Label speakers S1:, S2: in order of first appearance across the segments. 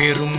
S1: அருட்பெரும்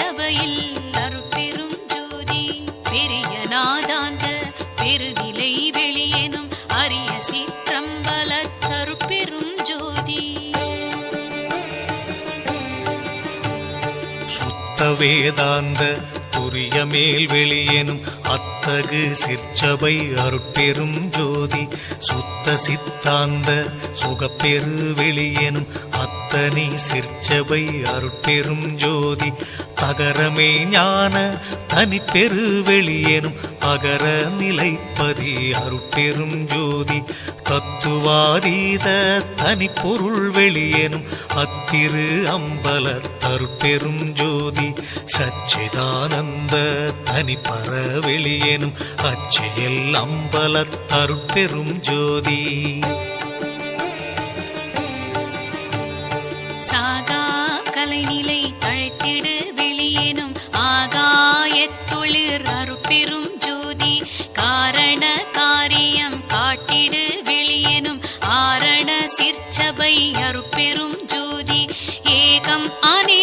S2: சபையில் அருட்பெரும் ஜோதி பெரிய நாதாந்த பெருநிலை வெளியேனும் அரிய சீற்றம்பல தருப்பெரும் ஜோதி.
S1: சுத்த வேதாந்த துரிய மேல் வெளியேனும் அத்தகு சிற்சபை அருட்பெரும் ஜோதி சுத்த சித்தாந்த சுகப்பெரு வெளியேனும் அத்தனை சிற்சபை அருட்பெரும் ஜோதி. தகரமே ஞான தனிப்பெரு வெளியேனும் அகர நிலைப்பதி அருட்பெரும் ஜோதி. தத்துவாதீத தனிப்பொருள் வெளியேனும் அத்திரு அம்பல தருப்பெரும் ஜோதி. சச்சிதானந்த தனிப்பற வெளியேனும் அச்சியல் அம்பல தருப்பெரும் ஜோதி.
S2: சாகா கலைநிலை தழைத்திடு வெளியேனும் ஆகாயத்துளிர் அருட்பெரும் ஜோதி காரண காரியம் காட்டிடு வெளியேனும் ஆரண சிற்சபை அருட்பெரும் ஜோதி. ஏகம் அனே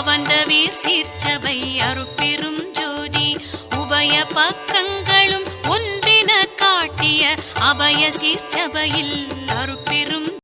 S2: அவந்தவீர் சீர்ச்சபை அருப்பெரும் ஜோதி. உபய பக்கங்களும் ஒன்றின காட்டிய அபய சீர்ச்சபையில் அருப்பெரும்